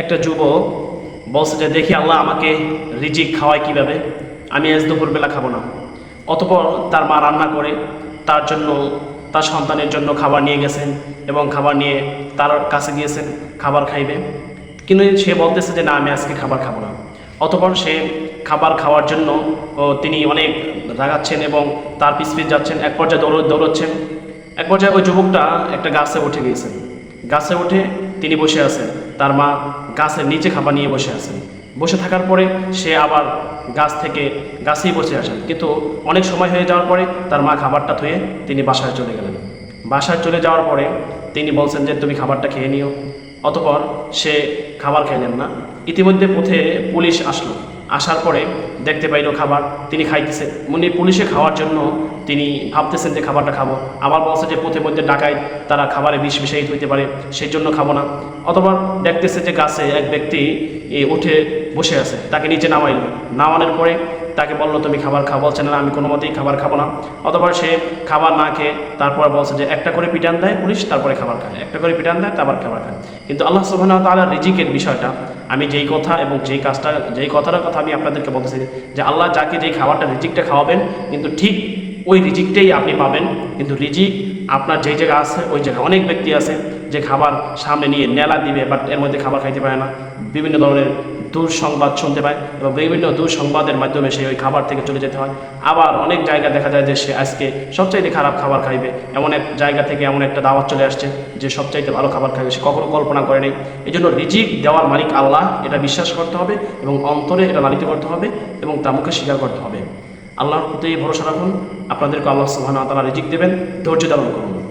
একটা যুবক বলছে যে, দেখি আল্লাহ আমাকে রিজিক খাওয়ায় কীভাবে? আমি আজ দুপুরবেলা খাব না। অতপর তার মা রান্না করে, তার জন্য, তার সন্তানের জন্য খাবার নিয়ে গেছেন এবং খাবার নিয়ে তার কাছে গিয়েছেন, খাবার খাইবে। কিন্তু সে বলতেছে যে, না, আমি আজকে খাবার খাব না। অতপর সে খাবার খাওয়ার জন্য তিনি অনেক রাগাচ্ছেন এবং তার পিছ পিছ যাচ্ছেন। এক পর্যায়ে দৌড়, দৌড়চ্ছেন। এক পর্যায়ে ওই যুবকটা একটা গাছে উঠে গিয়েছেন গাছে উঠে তিনি বসে আছেন। তার মা গাছের নিচে খাবার নিয়ে বসে আছেন। বসে থাকার পরে সে আবার গাছ থেকে গাছেই বসে আসেন। কিন্তু অনেক সময় হয়ে যাওয়ার পরে তার মা খাবারটা ধুয়ে তিনি বাসায় চলে গেলেন। বাসায় চলে যাওয়ার পরে তিনি বলছেন যে, তুমি খাবারটা খেয়ে নিও। অতপর সে খাবার খেলেন না। ইতিমধ্যে পথে পুলিশ আসলো। আসার পরে দেখতে পাইলো খাবার তিনি খাইতেছে। উনি পুলিশে খাওয়ার জন্য তিনি ভাবতেছেন যে খাবারটা খাব। আবার বলছে যে পথে মধ্যে ডাকায় তারা খাবারে বিষ বিষায়িত হইতে পারে, সেই জন্য খাব না। অথবা দেখতেছে যে গাছে এক ব্যক্তি উঠে বসে আছে, তাকে নিচে নামাইল। নামানোর পরে তাকে বলল, তুমি খাবার খাও। বলছে, না আমি কোনো মতেই খাবার খাব না। অথবা সে খাবার না খেয়ে তারপর বলছে যে, একটা করে পিটান দেয় পুলিশ, তারপরে খাবার খায়। একটা করে পিটান দেয়, তারপর খাবার খায়। কিন্তু আল্লাহ ওয়া তাআলার রিজিকের বিষয়টা আমি যেই কথা এবং যেই কাজটা, যেই কথাটার কথা আমি আপনাদেরকে বলতেছি যে আল্লাহ যাকে যেই খাবারটা রিজিকটা খাওয়াবেন, কিন্তু ঠিক ওই রিজিকটাই আপনি পাবেন। কিন্তু রিজিক আপনার যেই জায়গা আছে, ওই জায়গায় অনেক ব্যক্তি আছে যে খাবার সামনে নিয়ে নেলা দিবে বাট এর মধ্যে খাবার খাইতে পারে না। বিভিন্ন ধরনের দুঃসংবাদ শুনতে পায় এবং বিভিন্ন দুঃসংবাদের মাধ্যমে সে ওই খাবার থেকে চলে যেতে হয়। আবার অনেক জায়গা দেখা যায় যে সে আজকে সবচাইতে খারাপ খাবার খাইবে। এমন এক জায়গা থেকে এমন একটা দাওয়াত চলে আসছে যে সবচাইতে ভালো খাবার খাইবে সে কখনো কল্পনা করে নেই। এই জন্য রিজিক দেওয়ার মালিক আল্লাহ, এটা বিশ্বাস করতে হবে এবং অন্তরে এটা লালিত করতে হবে এবং তা মুখে স্বীকার করতে হবে। আল্লাহর প্রতি ভরসা রাখুন। আপনাদেরকে আল্লাহ ওয়া তাআলা রিজিক দেবেন। ধৈর্য ধারণ করুন।